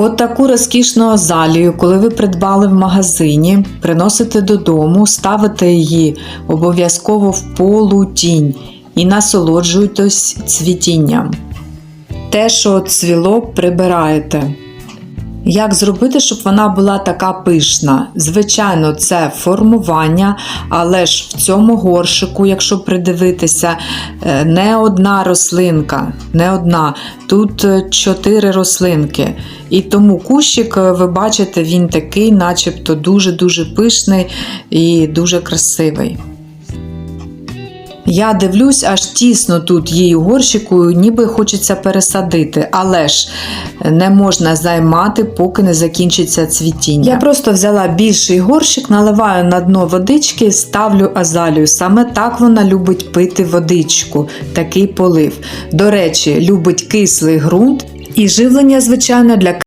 От таку розкішну азалію, коли ви придбали в магазині, приносите додому, ставите її обов'язково в полутінь і насолоджуйтесь цвітінням. Те, що цвіло, прибираєте. Як зробити, щоб вона була така пишна? Звичайно, це формування, але ж в цьому горшику, якщо придивитися, е, не одна рослинка, не одна. Тут е, чотири рослинки. І тому кущик, е, ви бачите, він такий, начебто дуже-дуже пишний і дуже красивий. Я дивлюсь, аж тісно тут їй у горщику, ніби хочеться пересадити, але ж не можна займати, поки не закінчиться цвітіння. Я просто взяла більший горщик, наливаю на дно водички, ставлю азалію. Саме так вона любить пити водичку, такий полив. До речі, любить кислий ґрунт і живлення, звичайно, для